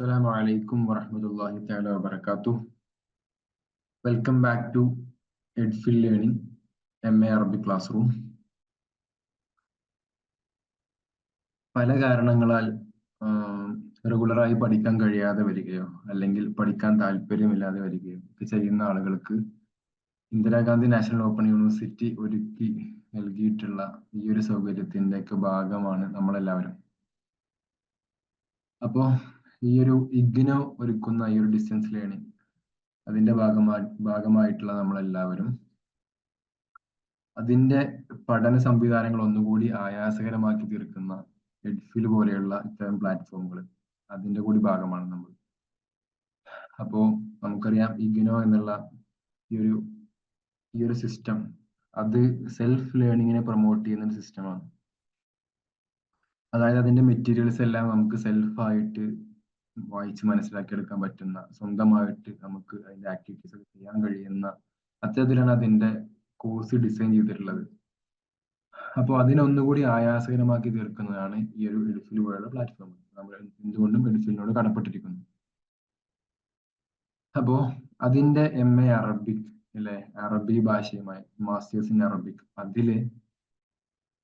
Assalamu അലൈക്കും വാഹമുല്ലാഹി താല ta'ala welcome back to Edfil learning M A അറബി ക്ലാസ് റൂം പല കാരണങ്ങളാൽ റെഗുലറായി പഠിക്കാൻ കഴിയാതെ വരികയോ അല്ലെങ്കിൽ പഠിക്കാൻ താല്പര്യമില്ലാതെ വരികയോ ഒക്കെ ചെയ്യുന്ന ആളുകൾക്ക് ഇന്ദിരാഗാന്ധി നാഷണൽ ഓപ്പൺ യൂണിവേഴ്സിറ്റി ഒരുക്കി നൽകിയിട്ടുള്ള ഈ ഒരു സൗകര്യത്തിന്റെയൊക്കെ ഭാഗമാണ് നമ്മളെല്ലാവരും. അപ്പോൾ ഈ ഒരു ഇഗ്നോ ഒരുക്കുന്ന ഈ ഒരു ഡിസ്റ്റൻസ് ലേണിംഗ് അതിന്റെ ഭാഗമായി ഭാഗമായിട്ടുള്ള നമ്മളെല്ലാവരും അതിന്റെ പഠന സംവിധാനങ്ങൾ ഒന്നുകൂടി ആയാസകരമാക്കി തീർക്കുന്ന എഡ്ഫിൽ പോലെയുള്ള ഇത്തരം പ്ലാറ്റ്ഫോമുകൾ അതിന്റെ കൂടി ഭാഗമാണ് നമ്മൾ. അപ്പോ നമുക്കറിയാം ഇഗ്നോ എന്നുള്ള ഈ ഒരു ഈ ഒരു സിസ്റ്റം അത് സെൽഫ് ലേണിങ്ങിനെ പ്രൊമോട്ട് ചെയ്യുന്ന ഒരു സിസ്റ്റമാണ് അതായത് അതിന്റെ മെറ്റീരിയൽസ് എല്ലാം നമുക്ക് സെൽഫായിട്ട് വായിച്ച് മനസ്സിലാക്കിയെടുക്കാൻ പറ്റുന്ന സ്വന്തമായിട്ട് നമുക്ക് അതിന്റെ ആക്ടിവിറ്റീസ് ഒക്കെ ചെയ്യാൻ കഴിയുന്ന അത്തരത്തിലാണ് അതിന്റെ കോഴ്സ് ഡിസൈൻ ചെയ്തിട്ടുള്ളത്. അപ്പോൾ അതിനൊന്നുകൂടി ആയാസകരമാക്കി തീർക്കുന്നതാണ് ഈ ഒരു എഡിഫിൽ പോലുള്ള പ്ലാറ്റ്ഫോം നമ്മൾ എന്തുകൊണ്ടും എഡിഫിലിനോട് കടപ്പെട്ടിരിക്കുന്നു. അപ്പോ അതിന്റെ എം എ അറബിക് അല്ലെ? അറബി ഭാഷയുമായി മാസ്റ്റേഴ്സ് ഇൻ അറബിക് അതിൽ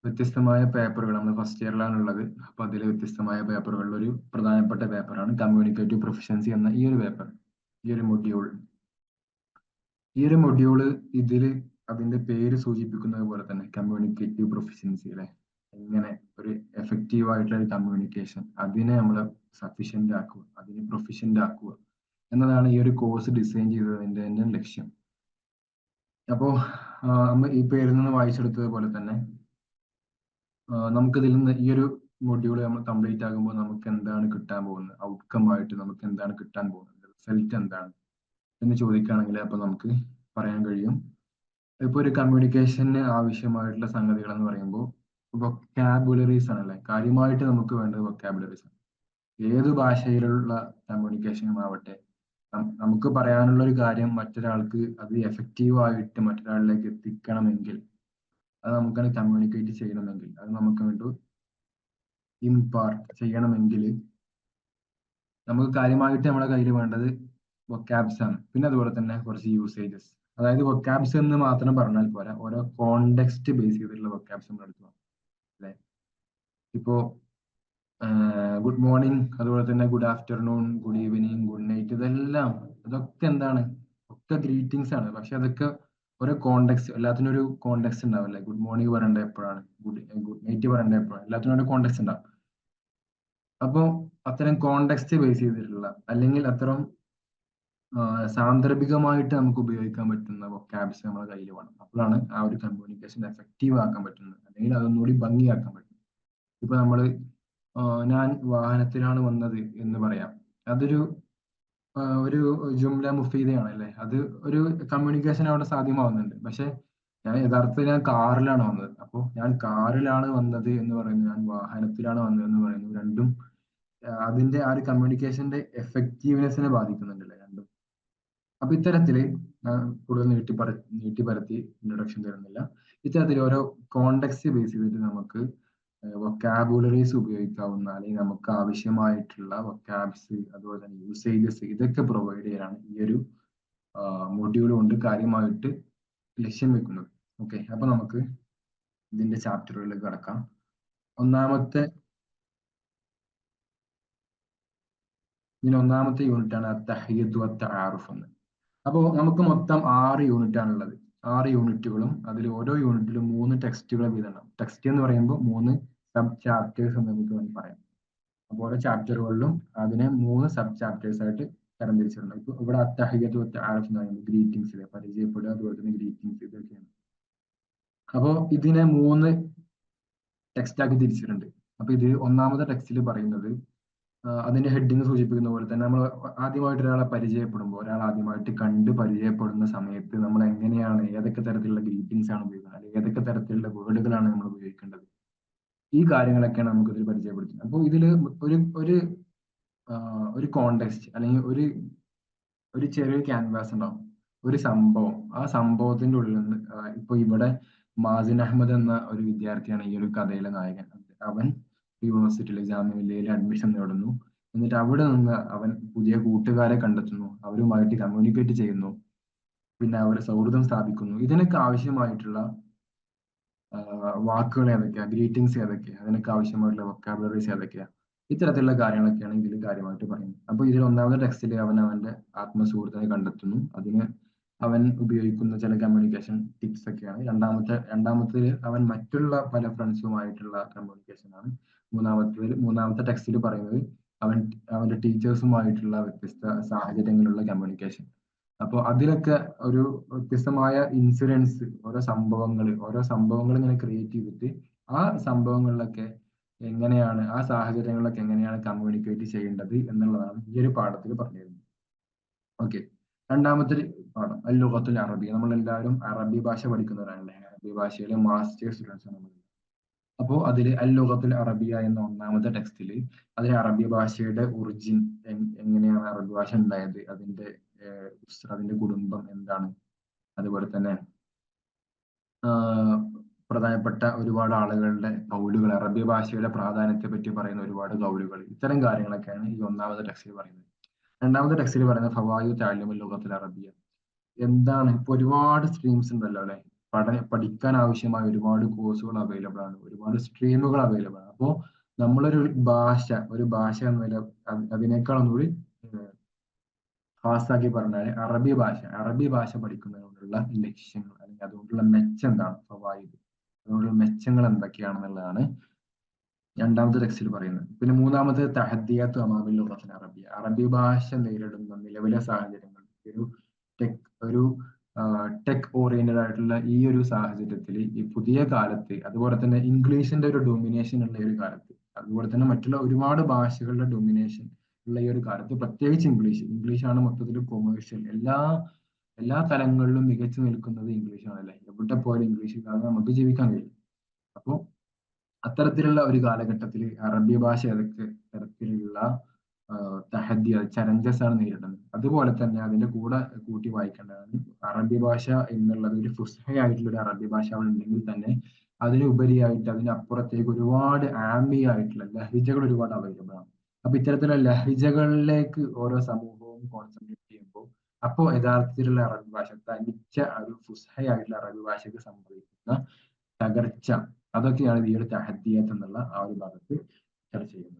വ്യത്യസ്തമായ പേപ്പറുകൾ നമ്മൾ ഫസ്റ്റ് ഇയറിലാണ് ഉള്ളത്. അപ്പൊ അതിൽ വ്യത്യസ്തമായ പേപ്പറുകളിൽ ഒരു പ്രധാനപ്പെട്ട പേപ്പറാണ് കമ്മ്യൂണിക്കേറ്റീവ് പ്രൊഫഷൻസി എന്ന ഈ ഒരു പേപ്പർ ഈ ഒരു മൊഡ്യൂൾ ഈ ഒരു മൊഡ്യൂൾ ഇതിൽ അതിന്റെ പേര് സൂചിപ്പിക്കുന്നത് പോലെ തന്നെ കമ്മ്യൂണിക്കേറ്റീവ് പ്രൊഫഷൻസി അല്ലെ എങ്ങനെ ഒരു എഫക്റ്റീവ് ആയിട്ടുള്ള ഒരു കമ്മ്യൂണിക്കേഷൻ അതിനെ നമ്മൾ സഫീഷ്യന്റ് ആക്കുക അതിനെ പ്രൊഫിഷ്യന്റ് ആക്കുക എന്നതാണ് ഈ ഒരു കോഴ്സ് ഡിസൈൻ ചെയ്തതിന്റെ തന്നെ ലക്ഷ്യം. അപ്പോ നമ്മൾ ഈ പേരിൽ നിന്ന് വായിച്ചെടുത്തത് പോലെ തന്നെ നമുക്ക് ഇതിൽ നിന്ന് ഈ ഒരു മൊഡ്യൂൾ നമ്മൾ കംപ്ലീറ്റ് ആകുമ്പോൾ നമുക്ക് എന്താണ് കിട്ടാൻ പോകുന്നത്? ഔട്ട്കം ആയിട്ട് നമുക്ക് എന്താണ് കിട്ടാൻ പോകുന്നത്? റിസൾട്ട് എന്താണ്? എന്ന് ചോദിക്കുകയാണെങ്കിൽ അപ്പൊ നമുക്ക് പറയാൻ കഴിയും. ഇപ്പൊ ഒരു കമ്മ്യൂണിക്കേഷന് ആവശ്യമായിട്ടുള്ള സംഗതികൾ എന്ന് പറയുമ്പോൾ വൊക്കാബുലറീസ് ആണല്ലേ കാര്യമായിട്ട് നമുക്ക് വേണ്ടത് വൊക്കാബുലറീസ് ആണ്. ഏത് ഭാഷയിലുള്ള കമ്മ്യൂണിക്കേഷനും ആവട്ടെ നമുക്ക് പറയാനുള്ള ഒരു കാര്യം മറ്റൊരാൾക്ക് അത് എഫക്റ്റീവ് ആയിട്ട് മറ്റൊരാളിലേക്ക് എത്തിക്കണമെങ്കിൽ അത് നമുക്കാണ് കമ്മ്യൂണിക്കേറ്റ് ചെയ്യണമെങ്കിൽ. അത് നമുക്ക് വേണ്ടി ഇംപാർട്ട് ചെയ്യണമെങ്കിൽ നമുക്ക് കാര്യമായിട്ട് നമ്മുടെ കയ്യിൽ വേണ്ടത് വൊക്കാബ്സ് ആണ്. പിന്നെ അതുപോലെ തന്നെ കുറച്ച് യൂസേജസ് അതായത് വൊക്കാബ്സ് എന്ന് മാത്രം പറഞ്ഞാൽ പോരാ. ഓരോ കോണ്ടെക്സ്റ്റ് ബേസ് ചെയ്തിട്ടുള്ള വൊക്കാബ്സ് നമ്മൾ എടുത്തു അല്ലേ? ഇപ്പോ ഗുഡ് മോർണിംഗ് അതുപോലെ തന്നെ good afternoon good evening good night ഇതെല്ലാം അതൊക്കെ എന്താണ്? ഒക്കെ ഗ്രീറ്റിംഗ്സ് ആണ്. പക്ഷെ അതൊക്കെ ഓരോ കോണ്ടെക്സ്റ്റ് എല്ലാത്തിനും ഒരു കോണ്ടെക്സ്റ്റ് ഉണ്ടാവില്ലേ? ഗുഡ് മോർണിംഗ് പറയേണ്ട എപ്പോഴാണ്? ഗുഡ് ഗുഡ് നൈറ്റ് പറയേണ്ട എപ്പോഴാണ്? എല്ലാത്തിനും ഒരു കോണ്ടെക്സ്റ്റ് ഉണ്ടാവും. അപ്പോൾ അത്തരം കോണ്ടെക്സ്റ്റ് ബേസ് ചെയ്തിട്ടുള്ള അല്ലെങ്കിൽ അത്തരം സാന്ദർഭികമായിട്ട് നമുക്ക് ഉപയോഗിക്കാൻ പറ്റുന്ന വൊക്കാബ്സ് നമ്മുടെ കയ്യിൽ വേണം. അപ്പോഴാണ് ആ ഒരു കമ്മ്യൂണിക്കേഷൻ എഫക്റ്റീവ് ആക്കാൻ പറ്റുന്നത്. അല്ലെങ്കിൽ അതൊന്നുകൂടി ഭംഗിയാക്കാൻ പറ്റുന്നത്. ഇപ്പൊ നമ്മൾ ഞാൻ വാഹനത്തിലാണ് വന്നത് എന്ന് പറയാം. അതൊരു ഒരു ജുംല മുഫീദയാണ് അല്ലേ അത് ഒരു കമ്മ്യൂണിക്കേഷൻ അവിടെ സാധ്യമാവുന്നുണ്ട്. പക്ഷെ ഞാൻ യഥാർത്ഥത്തിൽ ഞാൻ കാറിലാണ് വന്നത്. അപ്പോൾ ഞാൻ കാറിലാണ് വന്നത് എന്ന് പറയുന്നത് ഞാൻ വാഹനത്തിലാണ് വന്നത് എന്ന് പറയുന്നു. രണ്ടും അതിന്റെ ആ ഒരു കമ്മ്യൂണിക്കേഷന്റെ എഫക്റ്റീവ്നെസ്സിനെ ബാധിക്കുന്നുണ്ടല്ലേ രണ്ടും? അപ്പൊ ഇത്തരത്തിൽ കൂടുതൽ നീട്ടി പറ നീട്ടി പരത്തി ഇൻട്രൊഡക്ഷൻ തരുന്നില്ല. ഇത്തരത്തിൽ ഓരോ കോണ്ടക്സ്റ്റ് ബേസ് ചെയ്തിട്ട് നമുക്ക് വൊക്കാബുലറീസ് ഉപയോഗിക്കാവുന്ന അല്ലെങ്കിൽ നമുക്ക് ആവശ്യമായിട്ടുള്ള വൊക്കാബ്സ് അതുപോലെ തന്നെ യൂസേജസ് ഇതൊക്കെ പ്രൊവൈഡ് ചെയ്യാനാണ് ഈ ഒരു മൊഡ്യൂൾ കൊണ്ട് കാര്യമായിട്ട് ലക്ഷ്യം വെക്കുന്നത്. ഓക്കെ അപ്പൊ നമുക്ക് ഇതിന്റെ ചാപ്റ്ററുകളിലേക്ക് കടക്കാം. ഒന്നാമത്തെ ഇതിന് ഒന്നാമത്തെ യൂണിറ്റ് ആണ് ആറുഫ് എന്ന്. അപ്പോൾ നമുക്ക് മൊത്തം ആറ് യൂണിറ്റ് ആണുള്ളത് ആറ് യൂണിറ്റുകളും അതിൽ ഓരോ യൂണിറ്റിലും മൂന്ന് ടെക്സ്റ്റുകൾ വീതം ടെക്സ്റ്റ് എന്ന് പറയുമ്പോൾ മൂന്ന് സബ് ചാപ്റ്റേഴ്സ് എന്ന് നമുക്ക് വേണ്ടി പറയാം. അപ്പോൾ ഓരോ ചാപ്റ്ററുകളിലും അതിനെ മൂന്ന് സബ് ചാപ്റ്റേഴ്സ് ആയിട്ട് തരംതിരിച്ചിട്ടുണ്ട്. ഇപ്പൊ ഇവിടെ അത്തഹയ്യത്ത് ആരഫ് എന്ന് പറയുന്നത് ഗ്രീറ്റിംഗ്സ് പരിചയപ്പെടുക അതുപോലെ തന്നെ ഗ്രീറ്റിംഗ്സ് ഇതൊക്കെയാണ്. അപ്പോൾ ഇതിനെ മൂന്ന് ടെക്സ്റ്റ് ആക്കി തിരിച്ചിട്ടുണ്ട്. അപ്പൊ ഇത് ഒന്നാമത്തെ ടെക്സ്റ്റിൽ പറയുന്നത് അതിന്റെ ഹെഡിങ് സൂചിപ്പിക്കുന്ന പോലെ തന്നെ നമ്മൾ ആദ്യമായിട്ട് ഒരാളെ പരിചയപ്പെടുമ്പോൾ ഒരാൾ ആദ്യമായിട്ട് കണ്ട് പരിചയപ്പെടുന്ന സമയത്ത് നമ്മൾ എങ്ങനെയാണ് ഏതൊക്കെ തരത്തിലുള്ള ഗ്രീറ്റിംഗ്സ് ആണ് ഉപയോഗിക്കുന്നത് അല്ലെങ്കിൽ ഏതൊക്കെ തരത്തിലുള്ള വേർഡുകളാണ് നമ്മൾ ഉപയോഗിക്കേണ്ടത്? ഈ കാര്യങ്ങളൊക്കെയാണ് നമുക്ക് ഇതിൽ പരിചയപ്പെടുത്തുന്നത്. അപ്പോൾ ഇതിൽ ഒരു ഒരു ഒരു കോണ്ടെക്സ്റ്റ് അല്ലെങ്കിൽ ഒരു ഒരു ചെറിയ ക്യാൻവാസ് ഉണ്ടാവും. ഒരു സംഭവം. ആ സംഭവത്തിന്റെ ഉള്ളിൽ നിന്ന് ഇപ്പൊ ഇവിടെ മാസിൻ അഹമ്മദ് എന്ന ഒരു വിദ്യാർത്ഥിയാണ് ഈ ഒരു കഥയിലെ നായകൻ. അവൻ യൂണിവേഴ്സിറ്റിയിലെ ജാമ്യയിലെ അഡ്മിഷൻ നേടുന്നു. എന്നിട്ട് അവിടെ നിന്ന് അവൻ പുതിയ കൂട്ടുകാരെ കണ്ടെത്തുന്നു. അവരുമായിട്ട് കമ്മ്യൂണിക്കേറ്റ് ചെയ്യുന്നു. പിന്നെ അവർ സൗഹൃദം സ്ഥാപിക്കുന്നു. ഇതിനൊക്കെ ആവശ്യമായിട്ടുള്ള വാക്കുകൾ ഏതൊക്കെയാ? ഗ്രീറ്റിംഗ്സ് ഏതൊക്കെയാ? അതിനൊക്കെ ആവശ്യമായിട്ടുള്ള വൊക്കാബുലറീസ് ഏതൊക്കെയാ? ഇത്തരത്തിലുള്ള കാര്യങ്ങളൊക്കെയാണ് ഇതിൽ കാര്യമായിട്ട് പറയുന്നത്. അപ്പൊ ഇതിൽ ഒന്നാമത്തെ ടെക്സ്റ്റിൽ അവൻ അവന്റെ ആത്മസുഹൃത്തിനെ കണ്ടെത്തുന്നു. അതിന് അവൻ ഉപയോഗിക്കുന്ന ചില കമ്മ്യൂണിക്കേഷൻ ടിപ്സ് ഒക്കെയാണ്. രണ്ടാമത്തെ രണ്ടാമത്തേതിൽ അവൻ മറ്റുള്ള പല ഫ്രണ്ട്സുമായിട്ടുള്ള കമ്മ്യൂണിക്കേഷൻ ആണ്. മൂന്നാമത്തേതിൽ മൂന്നാമത്തെ ടെക്സ്റ്റിൽ പറയുന്നത് അവൻ അവന്റെ ടീച്ചേഴ്സുമായിട്ടുള്ള വ്യത്യസ്ത സാഹചര്യങ്ങളിലുള്ള കമ്മ്യൂണിക്കേഷൻ അപ്പോൾ അതിലൊക്കെ ഒരു വ്യത്യസ്തമായ ഇൻസിഡൻസ് ഓരോ സംഭവങ്ങൾ ഓരോ സംഭവങ്ങൾ ഇങ്ങനെ ക്രിയേറ്റ് ചെയ്തിട്ട് ആ സംഭവങ്ങളിലൊക്കെ എങ്ങനെയാണ് ആ സാഹചര്യങ്ങളിലൊക്കെ എങ്ങനെയാണ് കമ്മ്യൂണിക്കേറ്റ് ചെയ്യേണ്ടത് എന്നുള്ളതാണ് ഈ ഒരു പാഠത്തിൽ പറഞ്ഞിരുന്നത്. ഓക്കെ രണ്ടാമത്തെ പാഠം അൽ ലുഗത്തുൽ അറബി. നമ്മൾ എല്ലാവരും അറബി ഭാഷ പഠിക്കുന്നവരാണല്ലേ? അറബി ഭാഷയിലെ മാസ്റ്റേഴ്സ് സ്റ്റുഡൻസ് ആണ് നമ്മൾ അപ്പോൾ അതിൽ അൽ ലുഗത്തുൽ അറബിയ എന്ന ഒന്നാമത്തെ ടെക്സ്റ്റിൽ അതിൽ അറബി ഭാഷയുടെ ഒറിജിൻ എങ്ങനെയാണ് അറബി ഭാഷ ഉണ്ടായത് അതിന്റെ അതിന്റെ കുടുംബം എന്താണ്? അതുപോലെ തന്നെ പ്രധാനപ്പെട്ട ഒരുപാട് ആളുകളുടെ കൗലുകൾ അറബി ഭാഷയുടെ പ്രാധാന്യത്തെ പറ്റി പറയുന്ന ഒരുപാട് കൗലുകൾ ഇത്തരം കാര്യങ്ങളൊക്കെയാണ് ഈ ഒന്നാമത്തെ ടെക്സ്റ്റിൽ പറയുന്നത്. രണ്ടാമത്തെ ടെക്സ്റ്റിൽ പറയുന്നത് ഫവായു താലിമുൽ ലോകത്തിൽ അറബിയ. എന്താണ്? ഇപ്പൊ ഒരുപാട് സ്ട്രീംസ് ഉണ്ടല്ലോ അല്ലെ? പഠന പഠിക്കാൻ ആവശ്യമായ ഒരുപാട് കോഴ്സുകൾ അവൈലബിൾ ആണ്. ഒരുപാട് സ്ട്രീമുകൾ അവൈലബിൾ ആണ്. അപ്പോൾ നമ്മളൊരു ഭാഷ ഒരു ഭാഷ എന്ന അതിനേക്കാൾ ഒന്നുകൂടി ഖാസാക്കി പറഞ്ഞാൽ അറബി ഭാഷ അറബി ഭാഷ പഠിക്കുന്നതുകൊണ്ടുള്ള ലക്ഷ്യങ്ങൾ അല്ലെങ്കിൽ അതുകൊണ്ടുള്ള മെച്ചം എന്താണ്? ഫവായിദ്. അതുകൊണ്ടുള്ള മെച്ചങ്ങൾ എന്തൊക്കെയാണെന്നുള്ളതാണ് രണ്ടാമത്തെ ടെക്സ്റ്റിൽ പറയുന്നത്. പിന്നെ മൂന്നാമത്തെ തഹദിയാത്ത് അമാബിൽ അറബി അറബി ഭാഷ നേരിടുന്ന നിലവിലെ സാഹചര്യങ്ങൾ. ഒരു ടെക് ഒരു ടെക് ഓറിയന്റഡ് ആയിട്ടുള്ള ഈ ഒരു സാഹചര്യത്തിൽ ഈ പുതിയ കാലത്ത് അതുപോലെ തന്നെ ഇംഗ്ലീഷിന്റെ ഒരു ഡൊമിനേഷൻ ഉള്ള ഒരു കാലത്ത് അതുപോലെ തന്നെ മറ്റുള്ള ഒരുപാട് ഭാഷകളുടെ ഡൊമിനേഷൻ ഉള്ള ഈ ഒരു കാലത്ത് പ്രത്യേകിച്ച് ഇംഗ്ലീഷ്. ഇംഗ്ലീഷ് ആണ് മൊത്തത്തിൽ കൊമേഴ്ഷ്യൽ എല്ലാ എല്ലാ തലങ്ങളിലും മികച്ചു നിൽക്കുന്നത് ഇംഗ്ലീഷ് അല്ലേ എവിടെ പോയാലും ഇംഗ്ലീഷ് കാരണം നമുക്ക് ജീവിക്കാൻ കഴിയും. അപ്പോൾ അത്തരത്തിലുള്ള ഒരു കാലഘട്ടത്തിൽ അറബി ഭാഷ ഏതൊക്കെ തരത്തിലുള്ള തഹദ്യ ചലഞ്ചസ് ആണ് നേരിടുന്നത്. അതുപോലെ തന്നെ അതിന്റെ കൂടെ കൂട്ടി വായിക്കേണ്ടതാണ് അറബി ഭാഷ എന്നുള്ളത് ഒരു ഫുസ്ഹയായിട്ടുള്ള ഒരു അറബി ഭാഷ ഉണ്ടെങ്കിൽ തന്നെ അതിനുപരിയായിട്ട് അതിനപ്പുറത്തേക്ക് ഒരുപാട് ആമി ആയിട്ടുള്ള ലഹജകൾ ഒരുപാട് അവൈലബിൾ ആണ് അപ്പൊ ഇത്തരത്തിലുള്ള ലഹരിജകളിലേക്ക് ഓരോ സമൂഹവും കോൺസെൻട്രേറ്റ് ചെയ്യുമ്പോൾ അപ്പോ യഥാർത്ഥത്തിലുള്ള അറബി ഭാഷ തനിച്ച ഒരു ഫുസ്ഹയായിട്ടുള്ള അറബി ഭാഷയ്ക്ക് സംഭവിക്കുന്ന തകർച്ച. അതൊക്കെയാണ് ഈ ഒരു തഹദ്ദിയത്ത് എന്നുള്ള ആ ഒരു ഭാഗത്ത് ചർച്ച ചെയ്യുന്നത്.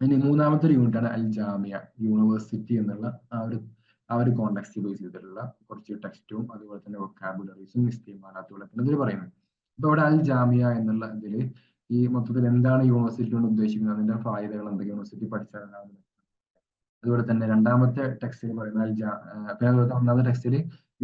ഇനി മൂന്നാമത്തെ ഒരു യൂണിറ്റാണ് അൽ ജാമിയ യൂണിവേഴ്സിറ്റി എന്നുള്ള ആ ഒരു ആ ഒരു കോണ്ടെക്സ്റ്റ് ബേസ് ചെയ്തിട്ടുള്ള കുറച്ച് ടെക്സ്റ്റും അതുപോലെ തന്നെ വൊക്കാബുലറീസും ഇസ്തീമാലാത്തുകളൊക്കെ ഇതിൽ പറയുന്നത്. അപ്പൊ ഇവിടെ അൽ ജാമിയ എന്നുള്ള ഇതിൽ ഈ മൊത്തത്തിൽ എന്താണ് യൂണിവേഴ്സിറ്റി കൊണ്ട് ഉദ്ദേശിക്കുന്നത്? അതിന്റെ ഫായതകൾ എന്തൊക്കെ? യൂണിവേഴ്സിറ്റി പഠിച്ചാൽ അതുപോലെ തന്നെ രണ്ടാമത്തെ ടെക്സ്റ്റിൽ പറയുന്നത് പിന്നെ അതുപോലെ ഒന്നാമത്തെ ടെക്സ്റ്റിൽ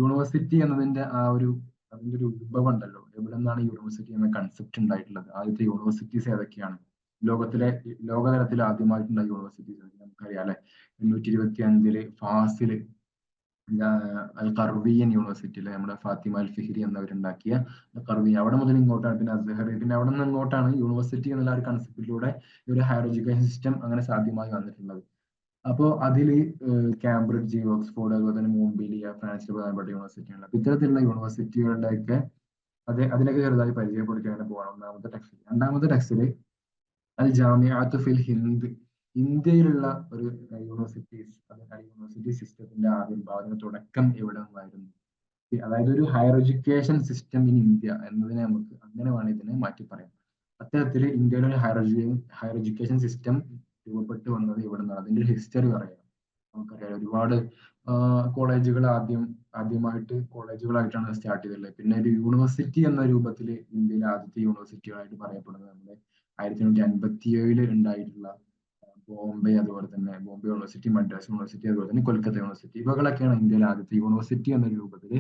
യൂണിവേഴ്സിറ്റി എന്നതിന്റെ ആ ഒരു അതിന്റെ ഒരു ഉത്ഭവം ഉണ്ടല്ലോ. എവിടെ നിന്നാണ് യൂണിവേഴ്സിറ്റി എന്ന കൺസെപ്റ്റ് ഉണ്ടായിട്ടുള്ളത്? ആദ്യത്തെ യൂണിവേഴ്സിറ്റീസ് ഏതൊക്കെയാണ്? ലോകത്തിലെ ലോകതലത്തിൽ ആദ്യമായിട്ടുണ്ടായ യൂണിവേഴ്സിറ്റീസ് നമുക്കറിയാം അല്ലെ? എണ്ണൂറ്റി ഇരുപത്തി അഞ്ചിൽ ഫാസിൽ അൽ കർവിയൻ യൂണിവേഴ്സിറ്റിയിലെ നമ്മുടെ ഫാത്തിമ അൽ ഫിഹിരി എന്നവരുണ്ടാക്കിയ കർവി അവിടെ മുതൽ ഇങ്ങോട്ടാണ്. പിന്നെ അസ്ഹർ പിന്നെ അവിടെ നിന്ന് ഇങ്ങോട്ടാണ് യൂണിവേഴ്സിറ്റി എന്നുള്ള ഒരു കൺസെപ്റ്റിലൂടെ ഈ ഒരു ഹയർ എഡ്യൂക്കേഷൻ സിസ്റ്റം അങ്ങനെ സാധ്യമായി വന്നിട്ടുള്ളത്. അപ്പോൾ അതിൽ കാംബ്രിഡ്ജ് ഓക്സ്ഫോർഡ് അതുപോലെ തന്നെ മുംബൈയിലെ ഫ്രാൻസിലെ പ്രധാനപ്പെട്ട യൂണിവേഴ്സിറ്റിയാണ് അപ്പൊ ഇത്തരത്തിലുള്ള യൂണിവേഴ്സിറ്റികളുടെയൊക്കെ അത് അതിനൊക്കെ ചെറുതായി പരിചയപ്പെടുത്തിയാണ് പോകണം ഒന്നാമത്തെ ടെക്സ്റ്റിൽ രണ്ടാമത്തെ ടെക്സ്റ്റിൽ അൽ ജാമിയാത്ത് ഫിൽ ഹിന്ദ് ഇന്ത്യയിലുള്ള ഒരു യൂണിവേഴ്സിറ്റീസ് അല്ലെങ്കിൽ യൂണിവേഴ്സിറ്റി സിസ്റ്റത്തിന്റെ ആവിർഭാവത്തിന് തുടക്കം എവിടെ നിന്നായിരുന്നു? അതായത് ഒരു higher education system in India എന്നതിനെ നമുക്ക് അങ്ങനെ വേണം ഇതിനെ മാറ്റി പറയാം. അത്തരത്തിൽ ഇന്ത്യയിലെ ഒരു ഹയർ ഹയർ എഡ്യൂക്കേഷൻ സിസ്റ്റം രൂപപ്പെട്ടു വന്നത് ഇവിടെ നിന്നാണ്? അതിന്റെ ഒരു ഹിസ്റ്ററി പറയാം. നമുക്കറിയാം ഒരുപാട് കോളേജുകൾ ആദ്യം ആദ്യമായിട്ട് കോളേജുകളായിട്ടാണ് സ്റ്റാർട്ട് ചെയ്തിട്ടുള്ളത്. പിന്നെ ഒരു യൂണിവേഴ്സിറ്റി എന്ന രൂപത്തിൽ ഇന്ത്യയിലെ ആദ്യത്തെ യൂണിവേഴ്സിറ്റികളായിട്ട് പറയപ്പെടുന്നത് നമ്മുടെ ആയിരത്തി തൊള്ളായിരത്തി അൻപത്തി ഏഴിൽ ഉണ്ടായിട്ടുള്ള ബോംബെ അതുപോലെ തന്നെ ബോംബെ യൂണിവേഴ്സിറ്റി മദ്രാസ് യൂണിവേഴ്സിറ്റി അതുപോലെ തന്നെ കൊൽക്കത്ത യൂണിവേഴ്സിറ്റി ഇവകളൊക്കെയാണ് ഇന്ത്യയിലെ ആദ്യത്തെ യൂണിവേഴ്സിറ്റി എന്ന രൂപത്തിൽ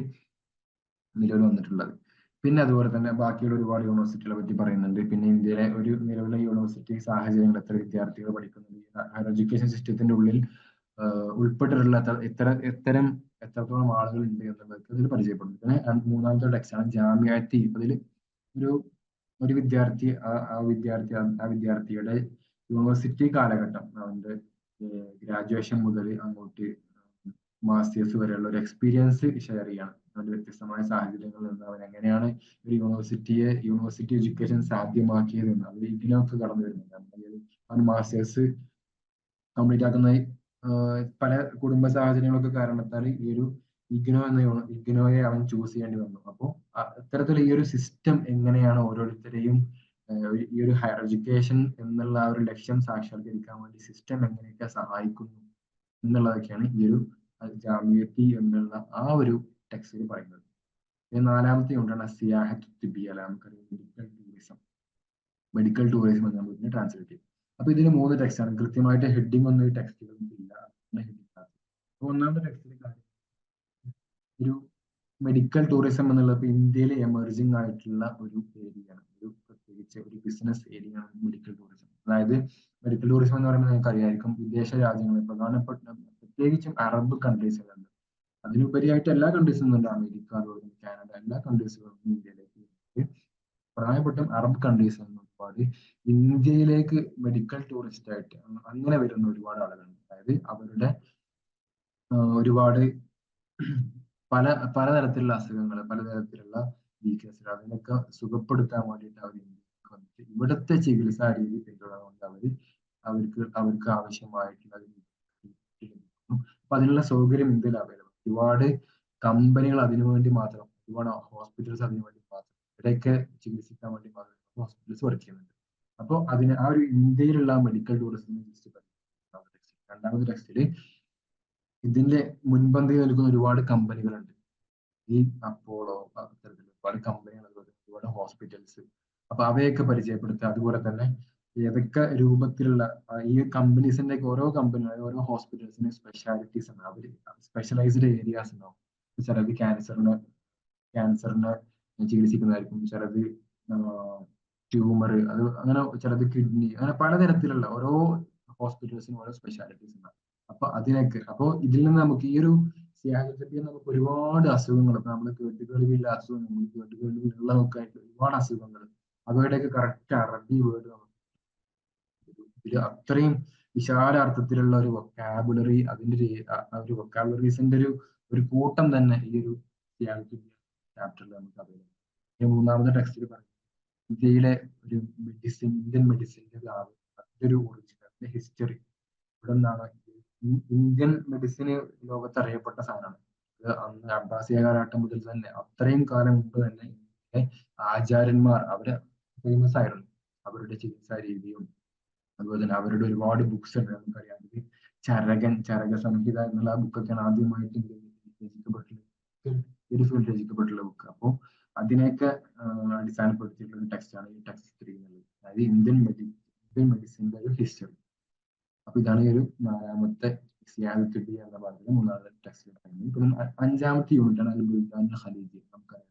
നിലവിൽ വന്നിട്ടുള്ളത്. പിന്നെ അതുപോലെ തന്നെ ബാക്കിയുള്ള ഒരുപാട് യൂണിവേഴ്സിറ്റികളെ പറ്റി പറയുന്നുണ്ട്. പിന്നെ ഇന്ത്യയിലെ ഒരു നിലവിലെ യൂണിവേഴ്സിറ്റി സാഹചര്യങ്ങൾ എത്ര വിദ്യാർത്ഥികൾ പഠിക്കുന്നുണ്ട് ഹയർ എഡ്യൂക്കേഷൻ സിസ്റ്റത്തിന്റെ ഉള്ളിൽ ഉൾപ്പെട്ടിട്ടുള്ള എത്ര എത്തരം എത്രത്തോളം ആളുകൾ ഉണ്ട് എന്നുള്ളത് ഇതിൽ പരിചയപ്പെടുന്നു പിന്നെ മൂന്നാമത്തെ ടെക്സ്റ്റാണ് ജാമ്യാറ്റി അതിൽ ഒരു ഒരു വിദ്യാർത്ഥി ആ വിദ്യാർത്ഥി ആ വിദ്യാർത്ഥിയുടെ യൂണിവേഴ്സിറ്റി കാലഘട്ടം. അവന്റെ ഗ്രാജുവേഷൻ മുതൽ അങ്ങോട്ട് മാസ്റ്റേഴ്സ് വരെയുള്ള ഒരു എക്സ്പീരിയൻസ് ഷെയർ ചെയ്യണം. അവന്റെ വ്യത്യസ്തമായ സാഹചര്യങ്ങളിൽ നിന്ന് അവൻ എങ്ങനെയാണ് ഒരു യൂണിവേഴ്സിറ്റിയെ യൂണിവേഴ്സിറ്റി എഡ്യൂക്കേഷൻ സാധ്യമാക്കിയത് എന്ന് അത് ഇതിനൊക്കെ കടന്നു വരുന്നുണ്ട്. അവൻ മാസ്റ്റേഴ്സ് കംപ്ലീറ്റ് ആക്കുന്ന പല കുടുംബ സാഹചര്യങ്ങളൊക്കെ കാരണത്താൽ ഈ ഒരു ഇഗ്നോ എന്ന ഇഗ്നോയെ അവൻ ചൂസ് ചെയ്യേണ്ടി വന്നു. അപ്പോൾ അത്തരത്തിൽ ഈ ഒരു സിസ്റ്റം എങ്ങനെയാണ് ഓരോരുത്തരെയും ഈ ഒരു ഹയർ എഡ്യൂക്കേഷൻ എന്നുള്ള ആ ഒരു ലക്ഷ്യം സാക്ഷാത്കരിക്കാൻ വേണ്ടി സിസ്റ്റം എങ്ങനെയൊക്കെ സഹായിക്കുന്നു എന്നുള്ളതൊക്കെയാണ് ഈ ഒരു ജാമിയത്തി എന്നുള്ള ആ ഒരു ടെക്സ്റ്റിൽ പറയുന്നത്. നാലാമത്തെ ഉണ്ടാണ് സിയാഹത്ത് തിബിയ നമുക്കറിയാം മെഡിക്കൽ ടൂറിസം മെഡിക്കൽ ടൂറിസം എന്ന് നമുക്ക് ട്രാൻസ്ലേറ്റ് ചെയ്യും അപ്പൊ ഇതിന് മൂന്ന് ടെക്സ്റ്റ് ആണ്. കൃത്യമായിട്ട് ഹെഡിങ് ഒന്നും ഈ ടെക്സ്റ്റിലൊന്നും ഇല്ല. അപ്പൊ ഒന്നാമത്തെ ടെക്സ്റ്റിൽ കാര്യം ഒരു മെഡിക്കൽ ടൂറിസം എന്നുള്ളത് ഇന്ത്യയിൽ എമർജിംഗ് ആയിട്ടുള്ള ഒരു ഏരിയയാണ് ഒരു ബിസിനസ് ഏരിയയാണ് മെഡിക്കൽ ടൂറിസം അതായത് മെഡിക്കൽ ടൂറിസം എന്ന് പറയുമ്പോൾ നിങ്ങൾക്ക് അറിയായിരിക്കും വിദേശ രാജ്യങ്ങളിൽ പ്രധാനപ്പെട്ട പ്രത്യേകിച്ചും അറബ് കൺട്രീസുകളുണ്ട് അതിനുപരിയായിട്ട് എല്ലാ കൺട്രീസും ഉണ്ട്. അമേരിക്ക അതുപോലെ കാനഡ എല്ലാ കൺട്രീസുകളും ഇന്ത്യയിലേക്ക്. പ്രധാനപ്പെട്ടും അറബ് കൺട്രീസ് ഒരുപാട് ഇന്ത്യയിലേക്ക് മെഡിക്കൽ ടൂറിസ്റ്റ് ആയിട്ട് അങ്ങനെ വരുന്ന ഒരുപാട് ആളുകളുണ്ട്. അതായത് അവരുടെ ഒരുപാട് പല പലതരത്തിലുള്ള അസുഖങ്ങൾ പലതരത്തിലുള്ള വീക്ക്നെസ് അതിനൊക്കെ സുഖപ്പെടുത്താൻ വേണ്ടിയിട്ട് അവർ വന്നിട്ട് ഇവിടുത്തെ ചികിത്സാ രീതി പിന്തുടർന്നുകൊണ്ട് അവർ അവർക്ക് അവർക്ക് ആവശ്യമായിട്ടുള്ള അപ്പൊ അതിനുള്ള സൗകര്യം ഇന്ത്യയിൽ അവൈലബിൾ ഒരുപാട് കമ്പനികൾ അതിനു വേണ്ടി മാത്രം ഒരുപാട് ഹോസ്പിറ്റൽസ് അതിനു വേണ്ടി മാത്രം ഇവിടെയൊക്കെ ചികിത്സിക്കാൻ വേണ്ടി മാത്രം ഹോസ്പിറ്റൽസ് വർക്ക് ചെയ്യുന്നുണ്ട്. അപ്പോൾ അതിന് ആ ഒരു ഇന്ത്യയിലുള്ള മെഡിക്കൽ ടൂറിസം രണ്ടാമത്തെ ടെക്സ്റ്റിൽ ഇതിന്റെ മുൻപന്തി നൽകുന്ന ഒരുപാട് കമ്പനികളുണ്ട്. ഈ അപ്പോളോ അത്തരത്തിൽ ഒരുപാട് കമ്പനികൾ ഒരുപാട് ഹോസ്പിറ്റൽസ് അപ്പൊ അവയൊക്കെ പരിചയപ്പെടുത്തുക. അതുപോലെ തന്നെ ഏതൊക്കെ രൂപത്തിലുള്ള ഈ കമ്പനീസിന്റെ ഓരോ കമ്പനി ഓരോ ഹോസ്പിറ്റൽസിന് സ്പെഷ്യാലിറ്റീസ് ഉണ്ട് അവർ സ്പെഷ്യലൈസ്ഡ് ഏരിയാസ് ഉണ്ടാവും ചിലത് ക്യാൻസറിന് ക്യാൻസറിന് ചികിത്സിക്കുന്നതായിരിക്കും. ചിലത് ട്യൂമർ അത് അങ്ങനെ ചിലത് കിഡ്നി അങ്ങനെ പലതരത്തിലുള്ള ഓരോ ഹോസ്പിറ്റൽസിനും ഓരോ സ്പെഷ്യാലിറ്റീസ് ഉണ്ടാവും. അപ്പൊ അതിനൊക്കെ അപ്പോൾ ഇതിൽ നിന്ന് നമുക്ക് ഈ ഒരു സിയാഹത്തിൽ നമുക്ക് ഒരുപാട് അസുഖങ്ങൾ നമ്മൾ കേട്ടുകേൾവിയില്ല അസുഖങ്ങൾ കേട്ടുകേൾവിയുള്ളതൊക്കെ ആയിട്ട് ഒരുപാട് അസുഖങ്ങൾ അവയുടെയൊക്കെ കറക്റ്റ് അറബി വേർഡ് ഇതിൽ അത്രയും വിശാല അർത്ഥത്തിലുള്ള ഒരു വൊക്കാബുലറി അതിന്റെ ഒരു വൊക്കാബുലറീസിന്റെ ഒരു ഒരു കൂട്ടം തന്നെ ഈ ഒരു ചാപ്റ്ററിൽ നമുക്ക് അവൈലബിൾ മൂന്നാമത്തെ ടെക്സ്റ്റിൽ പറയും ഇന്ത്യയിലെ ഒരു മെഡിസിൻ ഇന്ത്യൻ മെഡിസിന്റെ അതിന്റെ ഒരു ഒറിജിനൽ അതിന്റെ ഹിസ്റ്ററി ഇവിടെ നിന്നാണ് ഇന്ത്യൻ മെഡിസിന് ലോകത്ത് അറിയപ്പെട്ട സാധനമാണ്. ഇത് അന്ന് അബ്ബാസിയ കാലഘട്ടം മുതൽ തന്നെ അത്രയും കാലം മുമ്പ് തന്നെ ആചാര്യന്മാർ അവർ ഫേമസ് ആയിരുന്നു. അവരുടെ ചികിത്സാ രീതിയും അതുപോലെ തന്നെ അവരുടെ ഒരുപാട് ബുക്സ് ഉണ്ട്. നമുക്കറിയാം. ചരകൻ ചരക സംഹിത എന്നുള്ള ആ ബുക്കൊക്കെയാണ് ആദ്യമായിട്ട് രചിക്കപ്പെട്ടിട്ടുള്ള ഒരു ഫീൽഡ് രചിക്കപ്പെട്ടുള്ള ബുക്ക് അപ്പോൾ അതിനെയൊക്കെ അടിസ്ഥാനപ്പെടുത്തിയിട്ടുള്ള ടെക്സ്റ്റ് ആണ് ഈ ടെക്സ്റ്റ് ത്രീ എന്നുള്ളത്. അതായത് ഇന്ത്യൻ മെഡി ഇന്ത്യൻ മെഡിസിന്റെ ഒരു ഹിസ്റ്ററി അപ്പൊ ഇതാണ് ഈ ഒരു നാലാമത്തെ സിയാദത്ത് ബി എന്ന ഭാഗത്തിലെ മൂന്നാമത്തെ ടെക്സ്റ്റ് ഇപ്പൊ അഞ്ചാമത്തെ യൂണിറ്റ് ആണ് അൽ ബുൽദാൻ ഖലീജി. നമുക്കറിയാം.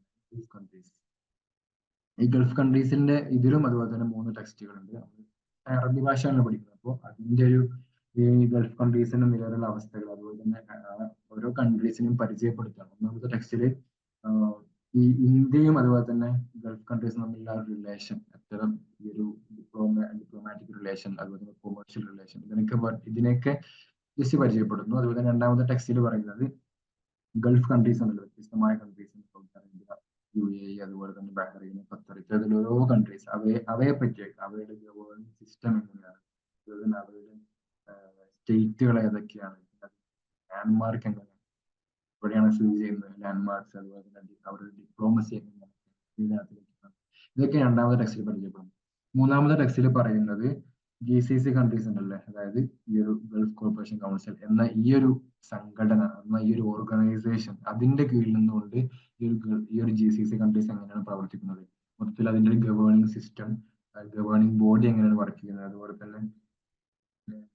ഈ ഗൾഫ് കൺട്രീസിന്റെ ഇതിലും അതുപോലെ തന്നെ മൂന്ന് ടെക്സ്റ്റുകൾ ഉണ്ട് അറബി ഭാഷയാണ് പഠിക്കുന്നത്. അപ്പോൾ അതിന്റെ ഒരു ഈ ഗൾഫ് കൺട്രീസിന്റെ നിലവിലുള്ള അവസ്ഥകൾ അതുപോലെ തന്നെ ഓരോ കൺട്രീസിനും പരിചയപ്പെടുത്തണം. ഒന്നാമത്തെ ടെക്സ്റ്റിൽ ഈ ഇന്ത്യയും അതുപോലെ തന്നെ ഗൾഫ് കൺട്രീസും തമ്മിലുള്ള റിലേഷൻ എത്തരം ഈ ഒരു ഡിപ്ലോമ ഡിപ്ലോമാറ്റിക് റിലേഷൻ അതുപോലെ തന്നെ കൊമേഴ്ഷ്യൽ റിലേഷൻ ഇതിനൊക്കെ ഇതിനെയൊക്കെ ജസ്റ്റ് പരിചയപ്പെടുന്നു. അതുപോലെ തന്നെ രണ്ടാമത്തെ ടെക്സ്റ്റിൽ പറയുന്നത് ഗൾഫ് കൺട്രീസ് ഉണ്ടല്ലോ വ്യത്യസ്തമായ കൺട്രീസ്. യു എ ഇ അതുപോലെ തന്നെ ബഹ്റൈൻ ഖത്തർ ഇത്തരത്തിൽ ഓരോ കൺട്രീസ് അവയെ അവയെ പറ്റി അവയുടെ ഗവേണിംഗ് സിസ്റ്റം എങ്ങനെയാണ്? അതുപോലെ തന്നെ അവരുടെ സ്റ്റേറ്റുകൾ ഏതൊക്കെയാണ്? ലാൻഡ്മാർക്ക് എങ്ങനെയാണ് എവിടെയാണ് സ്ഥിതി ചെയ്യുന്നത്? ലാൻഡ്മാർക്സ് അതുപോലെ തന്നെ അവരുടെ ഡിപ്ലോമസി എങ്ങനെയാണ്? ഇതിനകത്തിലേക്ക് ഇതൊക്കെ രണ്ടാമത്തെ ടെക്സ്റ്റിൽ പരിചയപ്പെടുന്നു. മൂന്നാമത്തെ ടെക്സ്റ്റിൽ പറയുന്നത് ജി സി സി കൺട്രീസ് ഉണ്ടല്ലേ? അതായത് ഈ ഒരു ഗൾഫ് കോർപ്പറേഷൻ കൗൺസിൽ എന്ന ഈ ഒരു സംഘടന എന്ന ഈ ഒരു ഓർഗനൈസേഷൻ അതിന്റെ കീഴിൽ നിന്നുകൊണ്ട് ഈ ഒരു ഈ ഒരു ജി സി സി കൺട്രീസ് എങ്ങനെയാണ് പ്രവർത്തിക്കുന്നത്? മൊത്തത്തിൽ അതിന്റെ ഒരു ഗവേണിംഗ് സിസ്റ്റം ഗവേണിംഗ് ബോഡി എങ്ങനെയാണ് വർക്ക് ചെയ്യുന്നത്? അതുപോലെ തന്നെ